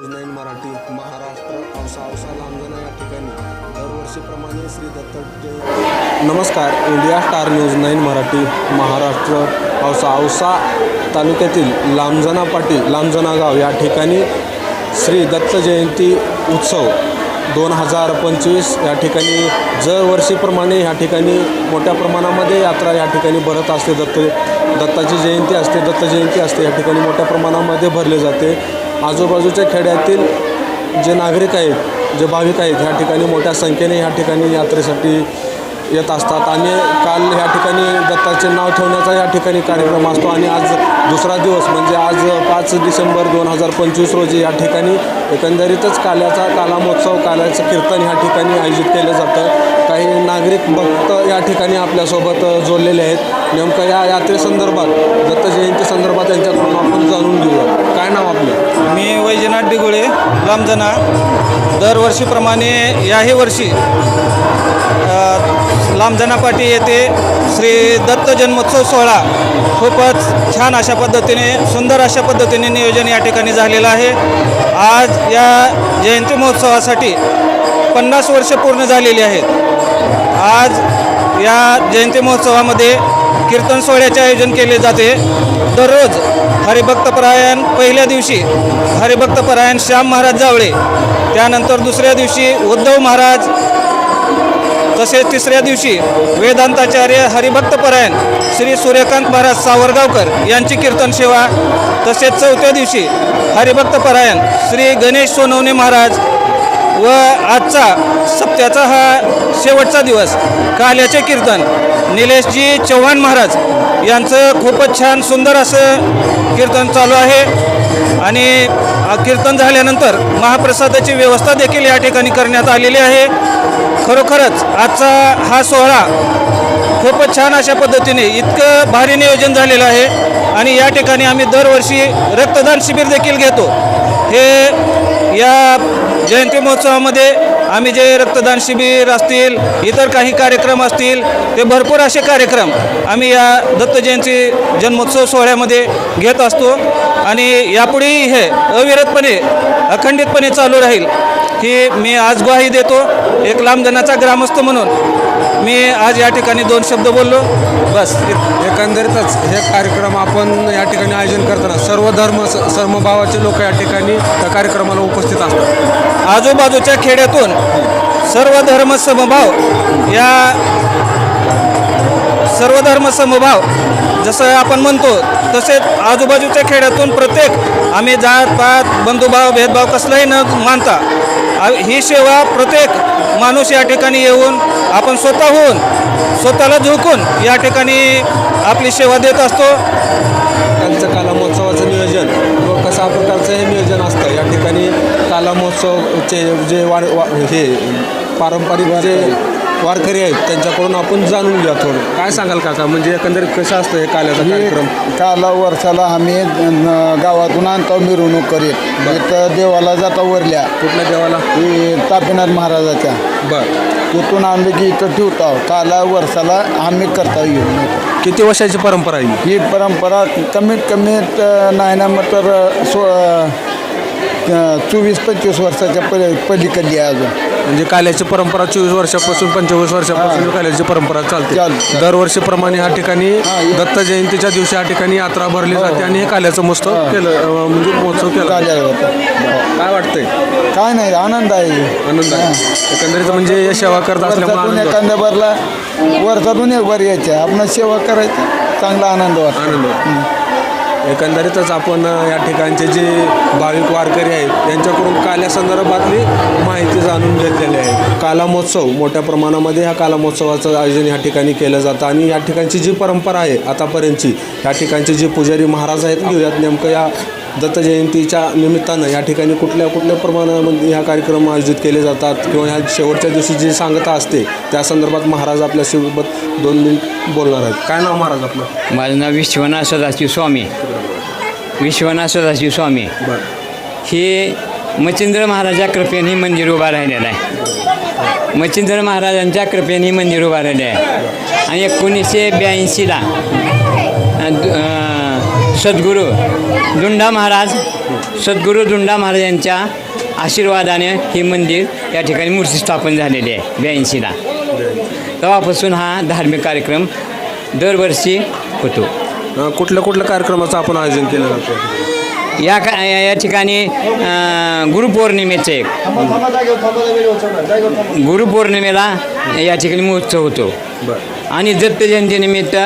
Nine Marathi Maharashtra Ausa Ausa लांबणा या ठिकाणी दरवर्षीप्रमाणे श्री दत्त जयंती. नमस्कार India star news nine Marathi Maharashtra Ausa Ausa तालुक्यातील लांबजना पाटील लांबजना गाव या ठिकाणी श्री दत्त जयंती उत्सव दोन हजार पंचवीस या ठिकाणी दरवर्षीप्रमाणे ह्या ठिकाणी मोठ्या प्रमाणामध्ये यात्रा या ठिकाणी भरत असते. दत्त दत्ताची जयंती असते दत्त जयंती असते या ठिकाणी मोठ्या प्रमाणामध्ये भरले जाते. आजूबाजूच्या खेड्यातील जे नागरिक आहेत जे भाविक आहेत ह्या ठिकाणी मोठ्या संख्येने ह्या ठिकाणी यात्रेसाठी येत असतात. आणि काल ह्या ठिकाणी दत्ताचे नाव ठेवण्याचा या ठिकाणी कार्यक्रम असतो. आणि आज दुसरा दिवस म्हणजे आज पाच डिसेंबर दोन हजार पंचवीस रोजी या ठिकाणी एकंदरीतच काल्याचा काला महोत्सव काल्याचं कीर्तन ह्या ठिकाणी आयोजित केलं जातं. काही नागरिक भक्त या ठिकाणी आपल्यासोबत जोडलेले आहेत. नेमकं या यात्रेसंदर्भात दत्त जयंती संदर्भात त्यांच्याकडून आपण जाणून घेऊया. काय नाव आपलं? मी वैजनाथ डिगुळे लांबजना. दरवर्षीप्रमाणे याही वर्षी अ, येथे श्री दत्त जन्मोत्सव सोहळा खूपच छान अशा पद्धतीने सुंदर अशा पद्धतीने नियोजन या ठिकाणी झालेलं आहे. आज या जयंती महोत्सवासाठी पन्नास वर्ष पूर्ण झालेली आहेत. आज या जयंती महोत्सवामध्ये कीर्तन सोहळ्याचे आयोजन केले जाते. दररोज हरिभक्तपरायण पहिल्या दिवशी हरिभक्तपरायण श्याम महाराज जावळे त्यानंतर दुसऱ्या दिवशी उद्धव महाराज तसेच तिसऱ्या दिवशी वेदांताचार्य हरिभक्तपरायण श्री सूर्यकांत महाराज सावरगावकर यांची कीर्तन सेवा तसेच चौथ्या दिवशी हरिभक्तपरायण श्री गणेश सोनवणे महाराज व आजचा सप्त्याचा हा शेवटचा दिवस. काल्याचे कीर्तन. निलेशजी चव्हाण महाराज यांचं खूपच छान सुंदर असं कीर्तन चालू आहे. आणि कीर्तन झाल्यानंतर महाप्रसादाची व्यवस्था देखील या ठिकाणी करण्यात आलेली आहे. खरोखरच आजचा हा सोहळा खूपच छान अशा पद्धतीने इतकं भारी नियोजन झालेलं आहे. आणि या ठिकाणी आम्ही दरवर्षी रक्तदान शिबिर देखील घेतो. हे या जयंती महोत्सवामध्ये आम्ही जे रक्तदान शिबिर असतील इतर काही कार्यक्रम असतील ते भरपूर असे कार्यक्रम आम्ही या दत्त जयंती जन्मोत्सव सोहळ्यामध्ये घेत असतो. आणि यापुढेही हे अविरतपणे अखंडितपणे चालू राहील. ही मी आज ग्वाही देतो. एक लांबजनाचा ग्रामस्थ म्हणून. मी आज या ठिकाणी दोन शब्द बोललो. बस. एकंदरीतच हे कार्यक्रम आपण या ठिकाणी आयोजन करताना सर्व धर्म स- समभावाचे लोक या ठिकाणी त्या कार्यक्रमाला उपस्थित असतात. आजूबाजूच्या खेड्यातून सर्व धर्म समभाव या सर्व धर्म समभाव जसं आपण म्हणतो तसेच आजूबाजूच्या खेड्यातून प्रत्येक आम्ही जात पात बंधुभाव भेदभाव कसलाही न मानता ही सेवा प्रत्येक माणूस या ठिकाणी येऊन आपण स्वतःहून स्वतःला झोकून या ठिकाणी आपली सेवा देत असतो. त्यांचं काला महोत्सवाचं नियोजन व कशा प्रकारचं हे नियोजन असतं या ठिकाणी काला महोत्सवचे जे वार वा हे पारंपरिक जे वारकरी आहेत त्यांच्याकडून आपण जाणून घ्या थोडं. काय सांगाल काका? म्हणजे एकंदरीत कसं असतं हे काल्याचा कार्यक्रम? काला वर्षाला आम्ही न- गावातून आणतो मिरवणूक करीत. इथं देवाला जाता वरल्या. कुठल्या देवाला? तापीनाथ महाराजाच्या. बर. तिथून आणलं की इथं ठेवतो काला वर्षाला आम्ही करता येऊ. किती वर्षाची परंपरा आहे ही? परंपरा कमीत कमीत अ, नाही ना मग तर सो चोवीस पंचवीस वर्षाच्या पली पलीकडली आहे अजून. म्हणजे काल्याची परंपरा चोवीस वर्षापासून पंचवीस वर्षापासून काल्याची परंपरा चालते. चालते. दरवर्षीप्रमाणे ह्या ठिकाणी हा, हे- दत्त जयंतीच्या दिवशी या ठिकाणी यात्रा भरली जाते आणि हे काल्याचं महोत्सव केलं अं, म्हणजे महोत्सव केला होतं. काय वाटतंय? काय नाही आनंद आहे. आनंद आहे. एकंदरीत म्हणजे हे सेवा करत असल्यामुळे वर्षातून आनंद एखाद्या भरला वर्षातून एक भर यायचे आपण सेवा करायची. चांगला आनंद वाटतो. आनंद वाटतो. एकंदरीतच आपण या ठिकाणचे जे भाविक वारकरी आहेत त्यांच्याकडून काल्या संदर्भातली माहिती जाणून घेतलेली आहे. काला महोत्सव मोठ्या प्रमाणामध्ये ह्या काला महोत्सवाचं आयोजन या ठिकाणी केलं जातं आणि या ठिकाणची जी परंपरा आहे आतापर्यंतची या ठिकाणचे जे पुजारी महाराज आहेत घेऊयात नेमकं या दत्त जयंतीच्या निमित्तानं या ठिकाणी कुठल्या कुठल्या प्रमाणामध्ये ह्या कार्यक्रम आयोजित केले जातात किंवा ह्या शेवटच्या दिवशी जी सांगता असते त्या संदर्भात महाराज आपल्यासोबत दोन मिनिट बोलणार आहेत. काय नाव महाराज आपलं? माझं नाव विश्वनाथ सदाशिव स्वामी. विश्वनाथ सदाशिव स्वामी. हे मच्छिंद्र महाराजा कृपेने हे मंदिर उभा राहिलेलं आहे. मच्छिंद्र महाराजांच्या कृपेने हे मंदिर उभा राहिलं आहे. आणि एकोणीसशे ब्याऐंशीला सद्गुरू दुंडा महाराज सद्गुरू दुंडा महाराजांच्या आशीर्वादाने हे मंदिर या ठिकाणी मूर्ती स्थापन झालेली आहे ब्याऐंशीला. तेव्हापासून हा धार्मिक कार्यक्रम दरवर्षी होतो. कुठल्या कुठल्या कार्यक्रमाचं आपण आयोजन केलं जातं या का या ठिकाणी गुरुपौर्णिमेचं एक. गुरुपौर्णिमेला या ठिकाणी महोत्सव होतो. आणि दत्त जयंतीनिमित्त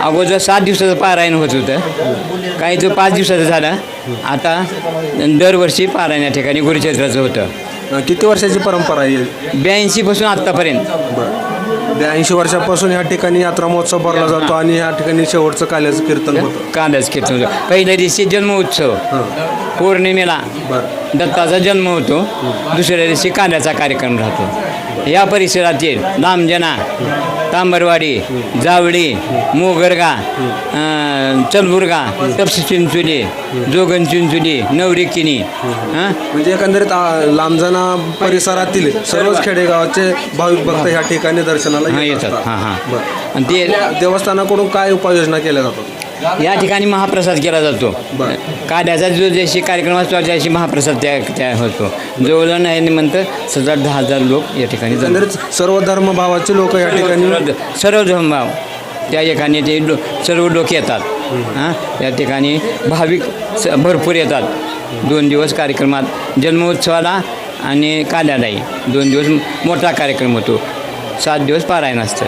अगोदर सात दिवसाचं पारायण होत होतं. काही जो पाच दिवसाचं झालं आता दरवर्षी पारायण या ठिकाणी गुरुचरित्राचं होतं. किती वर्षाची परंपरा आहे? ब्याऐंशीपासून आत्तापर्यंत. बरं. ब्याऐंशी वर्षापासून ह्या ठिकाणी यात्रा महोत्सव भरला जातो आणि ह्या ठिकाणी शेवटचं काल्याचं कीर्तन होतं. कांदाच कीर्तन होतं. पहिल्या दिवशी जन्मोत्सव पौर्णिमेला. बरं. दत्ताचा जन्म होतो. दुसऱ्या दिवशी कांद्याचा कार्यक्रम राहतो. या परिसरातील लांबजना तांबरवाडी जावळी मोगरगा चलबुर्गा तपसी चिंचोली जोगन चिंचोली नवरिकिनी हां? म्हणजे एकंदरीत लांबजाना परिसरातील सर्वच खेडेगावाचे भाविक भक्त ह्या ठिकाणी दर्शनाला हां येत येतात. हां हां. आणि ते देवस्थानाकडून काय उपाययोजना केल्या जातात? या ठिकाणी महाप्रसाद केला जातो. बरं. काद्याचा जो जशी कार्यक्रम असतो त्याशी महाप्रसाद त्या त्या होतो. जवळ नाही निमंत सजाट दहा हजार लोक या ठिकाणी सर्व धर्म भावाचे लोक या ठिकाणी सर्व- धर्मभाव. त्या ठिकाणी ते सर्व लोक येतात. हां? त्या ठिकाणी भाविक स- भरपूर येतात. दोन दिवस कार्यक्रमात जन्मोत्सवाला आणि काल्यालाही दोन दिवस मोठा कार्यक्रम होतो. सात दिवस पारायण असतं.